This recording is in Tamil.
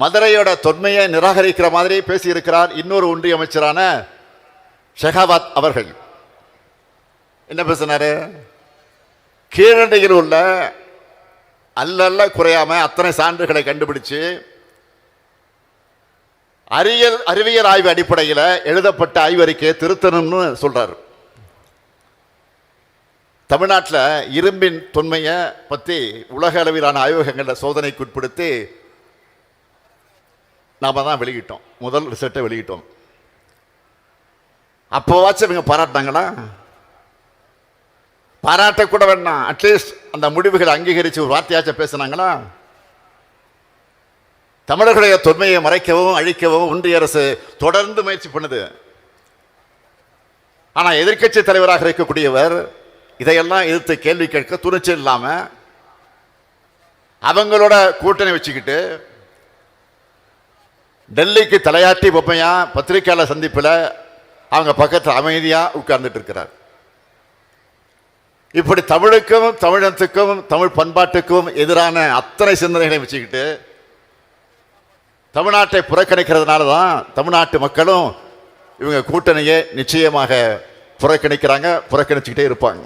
மதுரையோட தொன்மையை நிராகரிக்கிற மாதிரி பேசியிருக்கிறார் இன்னொரு ஒன்றிய அமைச்சரான ஷெகாவத் அவர்கள். என்ன பேசினாரு? கீழண்டையில் உள்ள அல்லல்ல குறையாம அத்தனை சான்றுகளை கண்டுபிடிச்சு அறிவியல் அறிவியல் ஆய்வு அடிப்படையில் எழுதப்பட்ட ஆய்வறிக்கையை திருத்தணும்னு சொல்றாரு. தமிழ்நாட்டில் இரும்பின் தொன்மையை பற்றி உலக அளவிலான ஆய்வகங்களில் சோதனைக்கு உட்படுத்தி நாம தான் வெளியிட்டோம். முதல் ரிசல்ட்டை வெளியிட்டோம். அப்போவாச்சும் இவங்க பாராட்டினாங்களா? பாராட்டக்கூட வேணாம் வேண்டாம். அட்லீஸ்ட் அந்த முடிவுகளை அங்கீகரித்து ஒரு வார்த்தையாச்சும் பேசுனாங்களா? தமிழர்களுடைய தொன்மையை மறைக்கவும் அழிக்கவும் ஒன்றிய அரசு தொடர்ந்து முயற்சி பண்ணுது. ஆனால் எதிர்க்கட்சி தலைவராக இருக்கக்கூடியவர் இதையெல்லாம் எதிர்த்து கேள்வி கேட்க துணிச்சல் இல்லாமல் அவங்களோட கூட்டணி வச்சுக்கிட்டு டெல்லிக்கு தலையாட்டி பொம்மையா பத்திரிகையாளர் சந்திப்பில் அவங்க பக்கத்தில் அமைதியாக உட்கார்ந்துட்டு இருக்கிறார் இப்படி தமிழுக்கும் தமிழத்துக்கும் தமிழ் பண்பாட்டுக்கும் எதிரான அத்தனை சிந்தனைகளை வச்சுக்கிட்டு தமிழ்நாட்டை புறக்கணிக்கிறதுனால தான் தமிழ்நாட்டு மக்களும் இவங்க கூட்டணியை நிச்சயமாக புறக்கணிக்கிறாங்க புறக்கணிச்சுக்கிட்டே இருப்பாங்க.